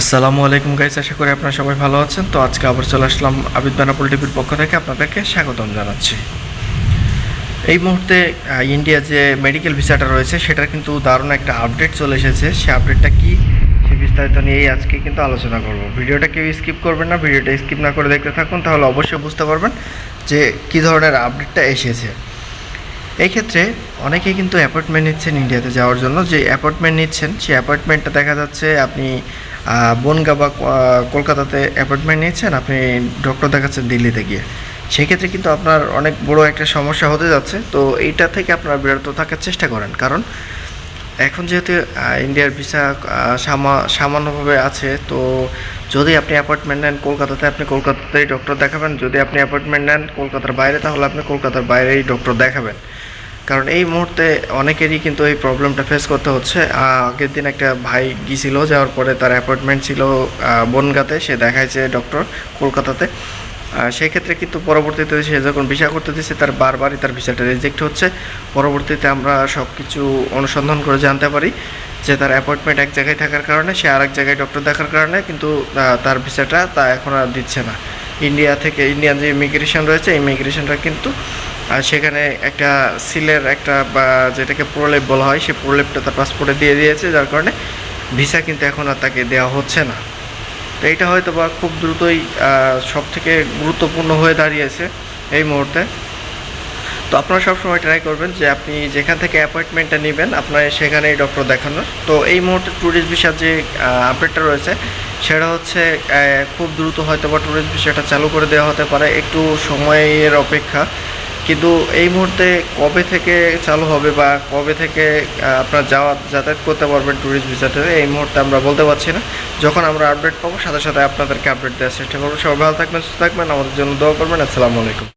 আসসালামু আলাইকুম গাইস আশা করি আপনারা সবাই ভালো আছেন। তো আজকে আবার চলে আসলাম আবিদ বানাপুল টিভির পক্ষ থেকে আপনাদেরকে স্বাগতম জানাচ্ছি। এই মুহূর্তে ইন্ডিয়া যে মেডিকেল ভিসাটা রয়েছে, সেটার কিন্তু দারুণ একটা আপডেট চলে এসেছে। সে আপডেটটা কি, সে বিস্তারিত নিয়েই আজকে কিন্তু আলোচনা করব। ভিডিওটা কেউ স্কিপ করবেন না, ভিডিওটা স্কিপ না করে দেখতে থাকুন, তাহলে অবশ্যই বুঝতে পারবেন যে কী ধরনের আপডেটটা এসেছে। এই ক্ষেত্রে অনেকেই কিন্তু অ্যাপয়েন্টমেন্ট নিচ্ছেন ইন্ডিয়াতে যাওয়ার জন্য। যে অ্যাপয়েন্টমেন্ট নিচ্ছেন সেই অ্যাপয়েন্টমেন্টটা দেখা যাচ্ছে আপনি বনগা বা কলকাতাতে অ্যাপয়েন্টমেন্ট নিয়েছেন, আপনি ডক্টর দেখাচ্ছেন দিল্লিতে গিয়ে। সেক্ষেত্রে কিন্তু আপনার অনেক বড় একটা সমস্যা হতে যাচ্ছে। তো এইটা থেকে আপনারা বিরত থাকার চেষ্টা করেন। কারণ এখন যেহেতু ইন্ডিয়ার ভিসা সামা- সামান্যভাবে আছে, তো যদি আপনি অ্যাপয়েন্টমেন্ট নেন কলকাতাতে, আপনি কলকাতাতেই ডক্টর দেখাবেন। যদি আপনি অ্যাপয়েন্টমেন্ট নেন কলকাতার বাইরে, তাহলে আপনি কলকাতার বাইরেই ডক্টর দেখাবেন। কারণ এই মুহূর্তে অনেকেরই কিন্তু এই প্রবলেমটা ফেস করতে হচ্ছে। আগের দিন একটা ভাই গিয়েছিল, যাওয়ার পরে তার অ্যাপয়েন্টমেন্ট ছিল বনগাঁতে। সে দেখাইছে ডক্টর কলকাতাতে। সেই ক্ষেত্রে কিন্তু পরবর্তীতে সে যখন ভিসা করতে দিচ্ছে তার বারবারই তার ভিসাটা রিজেক্ট হচ্ছে। পরবর্তীতে আমরা সব কিছু অনুসন্ধান করে জানতে পারি যে তার অ্যাপয়েন্টমেন্ট এক জায়গায় থাকার কারণে, সে আরেক জায়গায় ডক্টর দেখার কারণে কিন্তু তার ভিসাটা তা এখন আর দিচ্ছে না। ইন্ডিয়া থেকে, ইন্ডিয়ান যে ইমিগ্রেশন রয়েছে ইমিগ্রেশনটা কিন্তু সেখানে একটা সিলের একটা বা যেটাকে প্রলেপ বলা হয় সেই প্রলেপটা তার পাসপোর্টে দিয়ে দিয়েছে, যার কারণে ভিসা কিন্তু এখন আর তাকে দেওয়া হচ্ছে না। তো এইটা হয়তো বা খুব দ্রুতই সব থেকে গুরুত্বপূর্ণ হয়ে দাঁড়িয়েছে এই মুহূর্তে। তো আপনারা সবসময় ট্রাই করবেন যে আপনি যেখান থেকে অ্যাপয়েন্টমেন্টটা নেবেন আপনার সেখানেই ডক্টর দেখানোর। তো এই মুহূর্তে ট্যুরিস্ট ভিসার যে আপডেটটা রয়েছে, সেটা হচ্ছে খুব দ্রুত হয়তো বা ট্যুরিস্ট ভিসাটা চালু করে দেওয়া হতে পারে। একটু সময়ের অপেক্ষা। কিন্তু এই মুহূর্তে কবে থেকে চালু হবে বা কবে থেকে আপনার যাওয়া যাতায়াত করতে পারবেন ট্যুরিস্ট ভিসাতে এই মুহূর্তে আমরা বলতে পারছি না। যখন আমরা আপডেট পাবো, সাথে সাথে আপনাদেরকে আপডেট দেওয়ার চেষ্টা করব। সবাই ভালো থাকবেন, সুস্থ থাকবেন, আমাদের জন্য দোয়া করবেন। আসসালামু আলাইকুম।